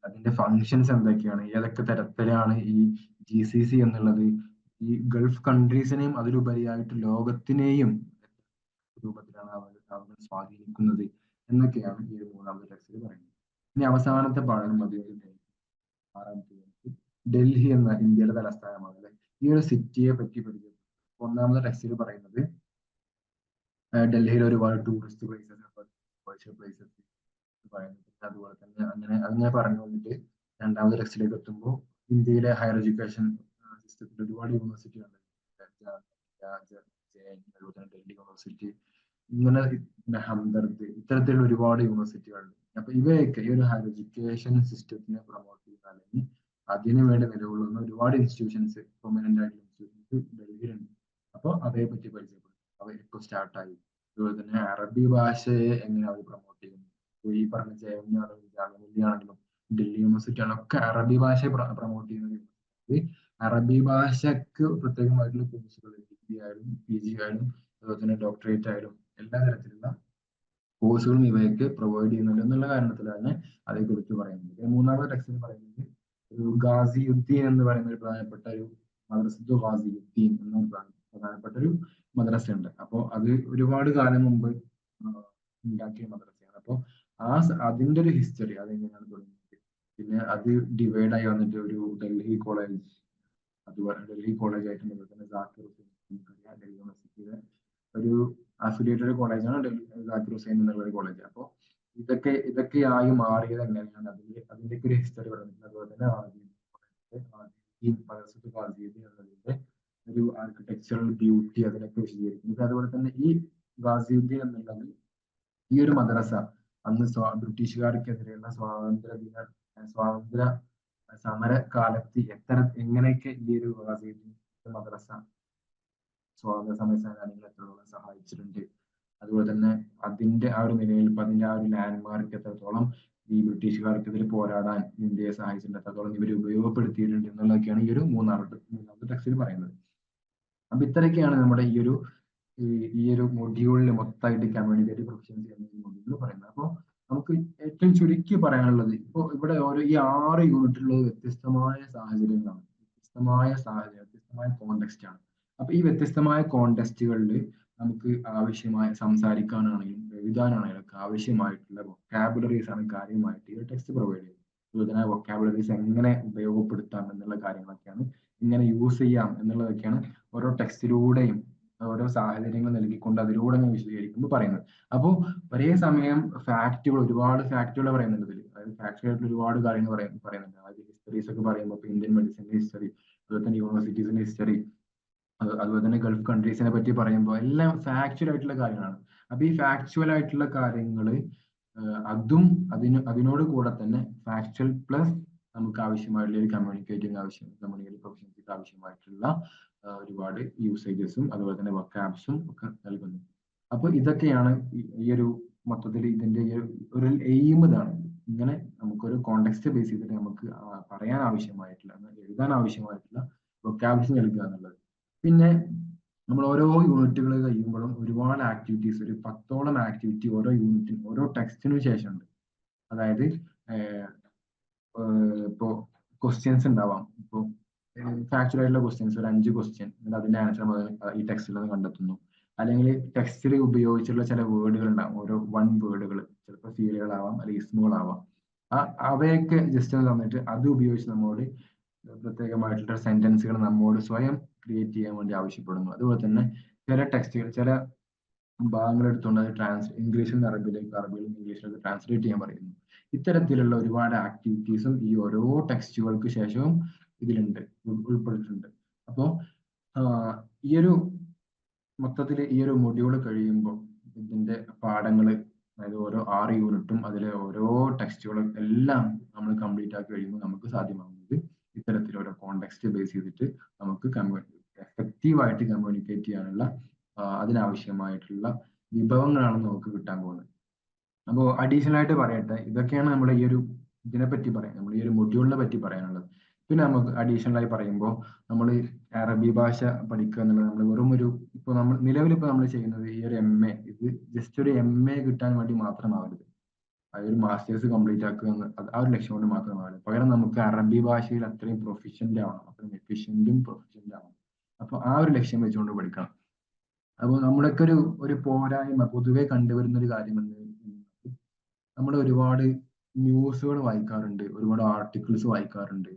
അതിന്റെ ഫങ്ഷൻസ് എന്തൊക്കെയാണ്? ഏതൊക്കെ തരത്തിലാണ് ഈ ജി സി സി എന്നുള്ളത്? ഈ ഗൾഫ് കൺട്രീസിനെയും അതിലുപരിയായിട്ട് ലോകത്തിനെയും രൂപത്തിലാണ് അവർ അവർ സ്വാധീനിക്കുന്നത് എന്നൊക്കെയാണ് ഈ മൂന്നാമത്തെ ടെക്സ്റ്റിൽ പറയുന്നത്. ഇനി അവസാനത്തെ പാഠം മതി. ഡൽഹി എന്ന ഇന്ത്യയുടെ തലസ്ഥാനമാണ്. അല്ലെ? ഈ ഒരു സിറ്റിയെ പറ്റി പരിചയം ഒന്നാമത്തെ ടെക്സ്റ്റിൽ പറയുന്നത് ഡൽഹിയിൽ ഒരുപാട് ടൂറിസ്റ്റ് പ്ലേസസ് പ്ലേസസ് പറയുന്നത്. അതുപോലെ തന്നെ അങ്ങനെ അങ്ങനെ പറഞ്ഞു വന്നിട്ട് രണ്ടാമത് ടെക്സ്റ്റിലേക്ക് എത്തുമ്പോൾ ഇന്ത്യയിലെ ഹയർ എഡ്യൂക്കേഷൻ സിസ്റ്റത്തിൽ ഒരുപാട് യൂണിവേഴ്സിറ്റി ഡൽഹി യൂണിവേഴ്സിറ്റി ഇങ്ങനെ ഹംദർദ് ഇത്തരത്തിലുള്ള ഒരുപാട് യൂണിവേഴ്സിറ്റികളുണ്ട് അപ്പൊ ഇവയൊക്കെ ഈ ഒരു ഹയർ എഡ്യൂക്കേഷൻ സിസ്റ്റത്തിനെ പ്രൊമോട്ട് ചെയ്യുന്ന അല്ലെങ്കിൽ അതിനു വേണ്ടി നിലകൊള്ളുന്ന ഒരുപാട് ഇൻസ്റ്റിറ്റ്യൂഷൻസ് പ്രൊമിനന്റ് ആയിട്ടുള്ള ഇൻസ്റ്റിറ്റ്യൂഷൻസ് ഡൽഹിയിലുണ്ട്. അപ്പോൾ അതേപറ്റി പരിചയപ്പെടും. അവർ ഇപ്പോൾ സ്റ്റാർട്ടായി അതുപോലെ തന്നെ അറബി ഭാഷയെ എങ്ങനെ അവർ പ്രൊമോട്ട് ചെയ്യുന്നു? ഈ പറഞ്ഞ ജാമിയ ആണെങ്കിലും ഡൽഹി യൂണിവേഴ്സിറ്റി ആണെങ്കിലും അറബി ഭാഷയെ പ്രൊമോട്ട് ചെയ്യുന്നത് അറബി ഭാഷയ്ക്ക് പ്രത്യേകമായിട്ടുള്ള കോഴ്സുകൾ ഡിഗ്രി ആയാലും പി ജി ആയാലും അതുപോലെ തന്നെ ഡോക്ടറേറ്റ് ആയാലും എല്ലാ തരത്തിലുള്ള കോഴ്സുകളും ഇവയൊക്കെ പ്രൊവൈഡ് ചെയ്യുന്നുണ്ട് എന്നുള്ള കാരണത്തിലാണ് അതേക്കുറിച്ച് പറയുന്നത്. പിന്നെ മൂന്നാമത്തെ ടെക്സ്റ്റിൽ പറയുന്നത് ഒരു ഗാസി ഗാസിയുദ്ദീൻ എന്ന് പറയുന്ന ഒരു പ്രധാനപ്പെട്ട ഒരു മദ്രസത്തു ഗാസിയുദ്ദീൻ എന്ന പ്രധാനപ്പെട്ട ഒരു മദ്രസ ഉണ്ട് അപ്പോൾ അത് ഒരുപാട് കാലം മുമ്പ് ഉണ്ടാക്കിയ മദ്രസയാണ്. അപ്പോൾ ആ അതിന്റെ ഒരു ഹിസ്റ്ററി അതെങ്ങനെയാണ് തുടങ്ങിയത്? പിന്നെ അത് ഡിവൈഡ് ആയി വന്നിട്ട് ഒരു ഡൽഹി കോളേജ് അതുപോലെ ഡൽഹി കോളേജ് ആയിട്ട് തന്നെ ഡൽഹി യൂണിവേഴ്സിറ്റിയിലെ ഒരു അഫിലിയേറ്റഡ് കോളേജാണ് ജാക്കിർ ഹുസൈൻ എന്നുള്ള ഒരു കോളേജ് അപ്പോൾ ഇതൊക്കെ ഇതൊക്കെയായി മാറിയത് എങ്ങനെയാണ്? അതിന്റെ അതിന്റെ ഒരു ഹിസ്റ്ററി പറയുന്നത് അതുപോലെ തന്നെ എന്നതിന്റെ ഒരു ആർക്കിടെക്ചറൽ ബ്യൂട്ടി അതിനൊക്കെ വിശദീകരിക്കുന്നത് അതുപോലെ തന്നെ ഈ ഗാസിയുദ്ദീൻ എന്നുള്ളത് ഈ ഒരു മദ്രസ അന്ന് ബ്രിട്ടീഷുകാർക്കെതിരെയുള്ള സ്വാതന്ത്ര്യ ദിന സ്വാതന്ത്ര്യ സമര കാലത്ത് എത്ര എങ്ങനെയൊക്കെ ഈ ഒരു ഗാസിയുദ്ദീൻ മദ്രസ സ്വാതന്ത്ര്യ സമര സേനാനികളെ എത്രത്തോളം സഹായിച്ചിട്ടുണ്ട്. അതുപോലെ തന്നെ അതിന്റെ ആ ഒരു നിലനിൽപ്പ് അതിന്റെ ആ ഒരു ലാൻഡ്മാർക്ക് എത്രത്തോളം ഈ ബ്രിട്ടീഷുകാർക്കെതിരെ പോരാടാൻ ഇന്ത്യയെ സഹായിച്ചിട്ടുണ്ട് എത്രത്തോളം ഇവർ ഉപയോഗപ്പെടുത്തിയിട്ടുണ്ട് എന്നുള്ളതൊക്കെയാണ് ഈ ഒരു മൂന്നാമത്തെ മൂന്നാമത്തെ ടെക്സ്റ്റിൽ പറയുന്നത്. അപ്പൊ ഇത്രയൊക്കെയാണ് നമ്മുടെ ഈ ഒരു ഈ ഒരു മൊഡ്യൂളിൽ മൊത്തമായിട്ട് കമ്മ്യൂണിക്കേറ്റീവ് പ്രൊഫഷൻസ് എന്ന മൊഡ്യൂൾ പറയുന്നത്. അപ്പോൾ നമുക്ക് ഏറ്റവും ചുരുക്കി പറയാനുള്ളത് ഇപ്പോൾ ഇവിടെ ഓരോ ഈ ആറ് യൂണിറ്റുള്ളത് വ്യത്യസ്തമായ സാഹചര്യങ്ങളാണ്. വ്യത്യസ്തമായ സാഹചര്യം വ്യത്യസ്തമായ കോണ്ടെക്സ്റ്റ് ആണ്. അപ്പൊ ഈ വ്യത്യസ്തമായ കോണ്ടെസ്റ്റുകളിൽ നമുക്ക് ആവശ്യമായ സംസാരിക്കാനാണെങ്കിലും എഴുതാനാണെങ്കിലും ഒക്കെ ആവശ്യമായിട്ടുള്ള വൊക്കാബുലറീസ് ആണ് കാര്യമായിട്ട് ഈ ടെക്സ്റ്റ് പ്രൊവൈഡ് ചെയ്യുന്നത്. അതുപോലെ വൊക്കാബുലറീസ് എങ്ങനെ ഉപയോഗപ്പെടുത്താം എന്നുള്ള കാര്യങ്ങളൊക്കെയാണ് ഇങ്ങനെ യൂസ് ചെയ്യാം എന്നുള്ളതൊക്കെയാണ് ഓരോ ടെക്സ്റ്റിലൂടെയും ഓരോ സാഹചര്യങ്ങൾ നൽകിക്കൊണ്ട് അതിലൂടെ ഞാൻ വിശദീകരിക്കുമ്പോൾ പറയുന്നത്. അപ്പോൾ ഒരേ സമയം ഫാക്റ്റുകൾ ഒരുപാട് ഫാക്റ്റുകൾ പറയുന്നുണ്ട് ഇതിൽ അതായത് ഫാക്ടുകളായിട്ട് ഒരുപാട് കാര്യങ്ങൾ പറയ പറയുന്നുണ്ട്. ആദ്യം ഹിസ്റ്ററീസ് ഒക്കെ പറയുമ്പോൾ ഇന്ത്യൻ മെഡിസിന്റെ ഹിസ്റ്ററി അതുപോലെ തന്നെ യൂണിവേഴ്സിറ്റീസിന്റെ ഹിസ്റ്ററി അതുപോലെ തന്നെ ഗൾഫ് കൺട്രീസിനെ പറ്റി പറയുമ്പോൾ എല്ലാം ഫാക്ച്വൽ ആയിട്ടുള്ള കാര്യങ്ങളാണ്. അപ്പൊ ഈ ഫാക്ച്വൽ ആയിട്ടുള്ള കാര്യങ്ങൾ അതും അതിന് അതിനോട് കൂടെ തന്നെ ഫാക്ച്വൽ പ്ലസ് നമുക്ക് ആവശ്യമായിട്ടുള്ള ഒരു കമ്മ്യൂണിക്കേറ്റിംഗ് ആവശ്യം കമ്മ്യൂണിക്കേറ്റ് പ്രൊഫഷൻസിക്ക് ആവശ്യമായിട്ടുള്ള ഒരുപാട് യൂസേജസും അതുപോലെ തന്നെ വക്കാബ്സും ഒക്കെ നൽകുന്നു. അപ്പൊ ഇതൊക്കെയാണ് ഈ ഒരു മൊത്തത്തിൽ ഇതിന്റെ ഒരു എയിം ഇതാണ്. ഇങ്ങനെ നമുക്കൊരു കോണ്ടെക്സ്റ്റ് ബേസ് ചെയ്തിട്ട് നമുക്ക് പറയാൻ ആവശ്യമായിട്ടുള്ള എഴുതാൻ ആവശ്യമായിട്ടുള്ള വൊക്കാബ്സ് നൽകുക എന്നുള്ളത്. പിന്നെ നമ്മൾ ഓരോ യൂണിറ്റുകൾ കഴിയുമ്പോഴും ഒരുപാട് ആക്ടിവിറ്റീസ് ഒരു പത്തോളം ആക്ടിവിറ്റി ഓരോ യൂണിറ്റിനും ഓരോ ടെക്സ്റ്റിനും ശേഷമുണ്ട്. അതായത് ഇപ്പോ ക്വസ്റ്റ്യൻസ് ഉണ്ടാവാം. ഇപ്പോൾ ഫാക്ച്വൽ ആയിട്ടുള്ള ക്വസ്റ്റ്യൻസ് ഒരു അഞ്ച് ക്വസ്റ്റ്യൻ അതിന്റെ ആൻസർ ഈ ടെക്സ്റ്റിൽ നിന്ന് കണ്ടെത്തുന്നു. അല്ലെങ്കിൽ ടെക്സ്റ്റിൽ ഉപയോഗിച്ചുള്ള ചില വേർഡുകൾ ഉണ്ടാവും. ഓരോ വൺ വേർഡുകൾ ചിലപ്പോൾ ഫീലുകളാവാം അല്ലെങ്കിൽ ഇസ്മുകളാവാം ആ അവയൊക്കെ ജസ്റ്റ് തന്നിട്ട് അത് ഉപയോഗിച്ച് നമ്മോട് പ്രത്യേകമായിട്ടുള്ള സെന്റൻസുകൾ നമ്മോട് സ്വയം ക്രിയേറ്റ് ചെയ്യാൻ വേണ്ടി ആവശ്യപ്പെടുന്നു. അതുപോലെ തന്നെ ചില ടെക്സ്റ്റുകൾ ചില ഭാഗങ്ങൾ എടുത്തുകൊണ്ട് അത് ട്രാൻസ് ഇംഗ്ലീഷിൽ നിന്ന് അറബിയിലേക്ക് അറബിയിൽ നിന്ന് ഇംഗ്ലീഷിലേക്ക് ട്രാൻസ്ലേറ്റ് ചെയ്യാൻ പറയുന്നു. ഇത്തരത്തിലുള്ള ഒരുപാട് ആക്ടിവിറ്റീസും ഈ ഓരോ ടെക്സ്റ്റുകൾക്ക് ശേഷവും ഇതിലുണ്ട് ഉൾപ്പെട്ടിട്ടുണ്ട് അപ്പോൾ ഈ ഒരു മൊത്തത്തിൽ ഈ ഒരു മൊഡ്യൂൾ കഴിയുമ്പോൾ ഇതിന്റെ പാഠങ്ങൾ അതായത് ഓരോ ആറ് യൂണിറ്റും അതിലെ ഓരോ ടെക്സ്റ്റുകളും എല്ലാം നമ്മൾ കംപ്ലീറ്റ് ആക്കി കഴിയുമ്പോൾ നമുക്ക് സാധ്യമാകുന്നത് ഇത്തരത്തിൽ കോണ്ടെക്സ്റ്റ് ബേസ് ചെയ്തിട്ട് നമുക്ക് കമ്മ്യൂണി എഫക്റ്റീവായിട്ട് കമ്മ്യൂണിക്കേറ്റ് ചെയ്യാനുള്ള അതിനാവശ്യമായിട്ടുള്ള വിഭവങ്ങളാണ് നമുക്ക് കിട്ടാൻ പോകുന്നത്. അപ്പോൾ അഡീഷണൽ ആയിട്ട് പറയട്ടെ ഇതൊക്കെയാണ് നമ്മുടെ ഈ ഒരു ഇതിനെ പറ്റി പറയാൻ നമ്മൾ ഈ ഒരു മൊഡ്യൂളിനെ പറ്റി പറയാനുള്ളത്. പിന്നെ നമുക്ക് അഡീഷണൽ ആയി പറയുമ്പോൾ നമ്മൾ അറബി ഭാഷ പഠിക്കുക എന്നുള്ളത് നമ്മൾ വെറും ഒരു ഇപ്പോൾ നമ്മൾ നിലവിൽ ഇപ്പോൾ നമ്മൾ ചെയ്യുന്നത് ഈ ഒരു എം എ ഇത് ജസ്റ്റ് ഒരു എം എ കിട്ടാൻ വേണ്ടി മാത്രമാവരുത്. അതൊരു മാസ്റ്റേഴ്സ് കംപ്ലീറ്റ് ആക്കുക എന്ന് ആ ഒരു ലക്ഷ്യം കൊണ്ട് മാത്രമാവരുത് പകരം നമുക്ക് അറബി ഭാഷയിൽ അത്രയും പ്രൊഫിഷ്യന്റ് ആവണം. അത്രയും എഫിഷ്യന്റും പ്രൊഫിഷ്യന്റ് ആവണം. അപ്പൊ ആ ഒരു ലക്ഷ്യം വെച്ചുകൊണ്ട് പഠിക്കണം. അപ്പോൾ നമ്മളൊക്കെ ഒരു ഒരു പോരായ്മ പൊതുവെ കണ്ടുവരുന്ന ഒരു കാര്യം എന്ന് നമ്മൾ ഒരുപാട് ന്യൂസുകൾ വായിക്കാറുണ്ട്. ഒരുപാട് ആർട്ടിക്കിൾസ് വായിക്കാറുണ്ട്.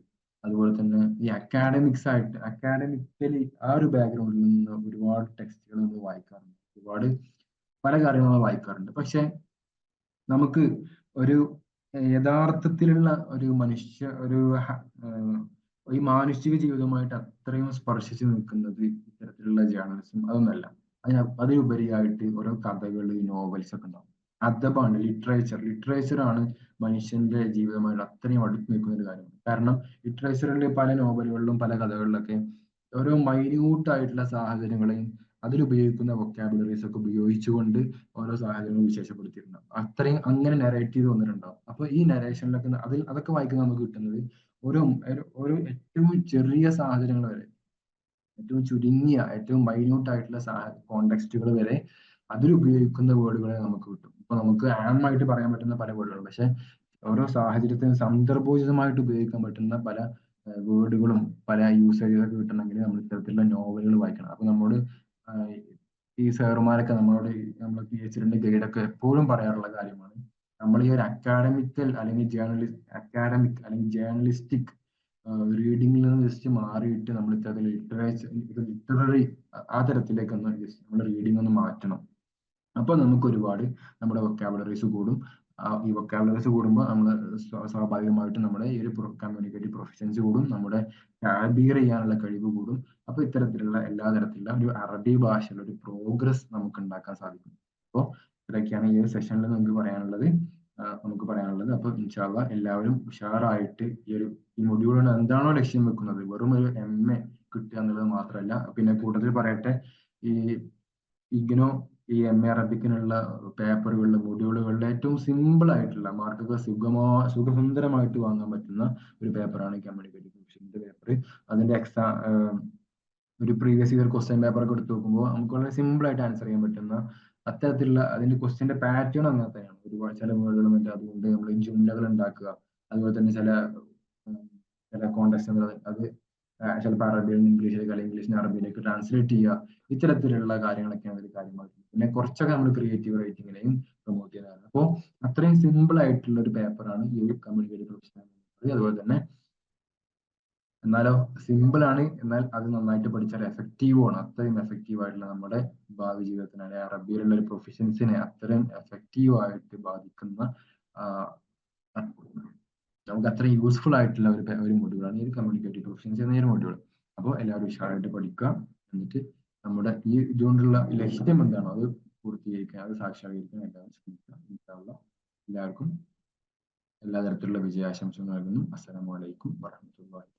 അതുപോലെ തന്നെ ഈ അക്കാഡമിക്സ് ആയിട്ട് അക്കാഡമിക്കലി ആ ഒരു ബാക്ക്ഗ്രൗണ്ടിൽ നിന്ന് ഒരുപാട് ടെക്സ്റ്റുകൾ നമ്മൾ വായിക്കാറുണ്ട്. ഒരുപാട് പല കാര്യങ്ങളും വായിക്കാറുണ്ട്. പക്ഷെ നമുക്ക് ഒരു യഥാർത്ഥത്തിലുള്ള ഒരു മനുഷ്യ ഒരു ഈ മാനുഷിക ജീവിതമായിട്ട് അത്രയും സ്പർശിച്ചു നിൽക്കുന്നത് ഇത്തരത്തിലുള്ള ജേർണലിസം അതൊന്നല്ല. അതിന് അതിനുപരിയായിട്ട് ഓരോ കഥകൾ നോവൽസ് ഒക്കെ ഉണ്ടാവും. അദബാണ് ലിറ്ററേച്ചർ ലിറ്ററേച്ചർ ആണ് മനുഷ്യന്റെ ജീവിതമായിട്ട് അത്രയും അടുത്ത് നിൽക്കുന്ന ഒരു കാര്യമാണ്. കാരണം ലിറ്ററേച്ചറിൽ പല നോവലുകളിലും പല കഥകളിലൊക്കെ ഓരോ മൈന്യൂട്ട് ആയിട്ടുള്ള സാഹചര്യങ്ങളെയും അതിലുപയോഗിക്കുന്ന വൊക്കാബുലറീസ് ഒക്കെ ഉപയോഗിച്ചുകൊണ്ട് ഓരോ സാഹചര്യങ്ങളും വിശേഷപ്പെടുത്തിയിട്ടുണ്ടാവും അത്രയും അങ്ങനെ നെറേറ്റ് ചെയ്ത് വന്നിട്ടുണ്ടാവും. അപ്പൊ ഈ നെറേഷനിലൊക്കെ അതിൽ അതൊക്കെ വായിക്കുന്ന നമുക്ക് കിട്ടുന്നത് ഓരോ ഓരോ ഏറ്റവും ചെറിയ സാഹചര്യങ്ങൾ വരെ ഏറ്റവും ചുരുങ്ങിയ ഏറ്റവും മൈന്യൂട്ട് ആയിട്ടുള്ള കോണ്ടെക്സ്റ്റുകൾ വരെ അതിലുപയോഗിക്കുന്ന വേർഡുകളെ നമുക്ക് കിട്ടും. ഇപ്പൊ നമുക്ക് ആമായിട്ട് പറയാൻ പറ്റുന്ന പല വേർഡുകളും പക്ഷെ ഓരോ സാഹചര്യത്തിനും സന്ദർഭോചിതമായിട്ട് ഉപയോഗിക്കാൻ പറ്റുന്ന പല വേർഡുകളും പല യൂസേജുകളൊക്കെ കിട്ടണമെങ്കിൽ നമ്മൾ ഇത്തരത്തിലുള്ള നോവലുകൾ വായിക്കണം. അപ്പൊ നമ്മോട് ഈ സാറുമാരൊക്കെ നമ്മളോട് നമ്മൾ പി എച്ച് ഡിന്റെ ഗൈഡൊക്കെ എപ്പോഴും പറയാറുള്ള കാര്യമാണ്. നമ്മൾ ഈ ഒരു അക്കാഡമിക്കൽ അല്ലെങ്കിൽ ജേർണലിസ്റ്റ് അക്കാഡമിക് അല്ലെങ്കിൽ ജേർണലിസ്റ്റിക് റീഡിംഗിൽ നിന്ന് ജസ്റ്റ് മാറിയിട്ട് നമ്മൾ ഇത്തരത്തിൽ ലിറ്ററേച്ചർ ലിറ്റററി ആ തരത്തിലേക്ക് ഒന്ന് ജസ്റ്റ് നമ്മൾ റീഡിംഗ് ഒന്ന് മാറ്റണം. അപ്പോൾ നമുക്ക് ഒരുപാട് നമ്മുടെ വൊക്കാബുലറീസ് കൂടും. ഈ വൊക്കാബുലറീസ് കൂടുമ്പോൾ നമ്മൾ സ്വാഭാവികമായിട്ടും നമ്മുടെ ഈ ഒരു കമ്മ്യൂണിക്കേറ്റീവ് പ്രൊഫഷൻസ് കൂടും. നമ്മുടെ ടാബിയർ ചെയ്യാനുള്ള കഴിവ് കൂടും. അപ്പൊ ഇത്തരത്തിലുള്ള എല്ലാ തരത്തിലുള്ള ഒരു അറബി ഭാഷയിലുള്ള ഒരു പ്രോഗ്രസ് നമുക്ക് ഉണ്ടാക്കാൻ സാധിക്കും. അപ്പോൾ ഇത്രയൊക്കെയാണ് ഈ ഒരു സെഷനിൽ നമുക്ക് പറയാനുള്ളത്. നമുക്ക് പറയാനുള്ളത്. അപ്പൊ ഇൻഷാല്ല എല്ലാവരും ഉഷാറായിട്ട് ഈ ഒരു ഈ മൊഡ്യൂളിന് എന്താണോ ലക്ഷ്യം വെക്കുന്നത് വെറും ഒരു എം എ കിട്ടുക എന്നുള്ളത് മാത്രമല്ല പിന്നെ കൂടുതൽ പറയട്ടെ ഈ ഇഗ്നോ ഈ എം എ അറബിക്കിനുള്ള പേപ്പറുകളിൽ മൊഡ്യൂളുകളിൽ ഏറ്റവും സിമ്പിൾ ആയിട്ടുള്ള മാർക്കൊക്കെ സുഗമോ സുഖസുന്ദരമായിട്ട് വാങ്ങാൻ പറ്റുന്ന ഒരു പേപ്പറാണ് കമ്മ്യൂണിക്കേറ്റീവ് പ്രൊഫഷന്റെ പേപ്പർ അതിന്റെ എക്സാം ഒരു പ്രീവിയസ് ഇയർ ക്വസ്റ്റ്യൻ പേപ്പർ ഒക്കെ എടുത്ത് നോക്കുമ്പോൾ നമുക്ക് വളരെ സിമ്പിൾ ആയിട്ട് ആൻസർ ചെയ്യാൻ പറ്റുന്ന അത്തരത്തിലുള്ള അതിന്റെ ക്വസ്റ്റ്യന്റെ പാറ്റേൺ അങ്ങനത്തെയാണ് ഒരുപാട് ചില വേർഡുകൾ മറ്റേ അതുകൊണ്ട് നമ്മൾ ജുംലകൾ ഉണ്ടാക്കുക. അതുപോലെ തന്നെ ചില ചില കോണ്ടക്സ്റ്റ് അത് ചിലപ്പോൾ അറബിയിൽ നിന്ന് ഇംഗ്ലീഷിലേക്ക് അല്ലെങ്കിൽ ഇംഗ്ലീഷിന് അറബിയിലേക്ക് ട്രാൻസ്ലേറ്റ് ചെയ്യുക. ഇത്തരത്തിലുള്ള കാര്യങ്ങളൊക്കെയാണ് ഒരു കാര്യമായിട്ട്. പിന്നെ കുറച്ചൊക്കെ നമ്മൾ ക്രിയേറ്റീവ് റൈറ്റിങ്ങിനെയും പ്രൊമോട്ട് ചെയ്യുന്നതാണ്. അപ്പോൾ അത്രയും സിമ്പിൾ ആയിട്ടുള്ള ഒരു പേപ്പറാണ് ഈ കമ്മ്യൂണിക്കേറ്റീവ് അതുപോലെ തന്നെ എന്നാലോ സിമ്പിൾ ആണ്. എന്നാൽ അത് നന്നായിട്ട് പഠിച്ചാൽ എഫക്റ്റീവ് ആണ്. അത്രയും എഫക്റ്റീവ് ആയിട്ടുള്ള നമ്മുടെ ഭാവി ജീവിതത്തിന് അല്ലെങ്കിൽ അറബിയിലുള്ള ഒരു പ്രൊഫഷൻസിനെ അത്രയും എഫക്റ്റീവ് ആയിട്ട് ബാധിക്കുന്ന നമുക്ക് അത്രയും യൂസ്ഫുൾ ആയിട്ടുള്ള ഒരു ഒരു മൊഡ്യൂളാണ് ഈ ഒരു കമ്മ്യൂണിക്കേറ്റീവ് പ്രൊഫഷൻസ് എന്ന ഒരു മൊഡ്യൂൾ അപ്പോൾ എല്ലാവരും ഉഷാറായിട്ട് പഠിക്കുക. എന്നിട്ട് നമ്മുടെ ഈ ഇതുകൊണ്ടുള്ള ലക്ഷ്യം എന്താണോ അത് പൂർത്തീകരിക്കാൻ അത് സാക്ഷാത്കരിക്കാൻ എല്ലാവരും ശ്രമിക്കുക. എല്ലാവർക്കും എല്ലാ തരത്തിലുള്ള വിജയാശംസകൾ നൽകുന്നു. അസ്സലാമലൈക്കും വറഹമത്തുള്ളാഹി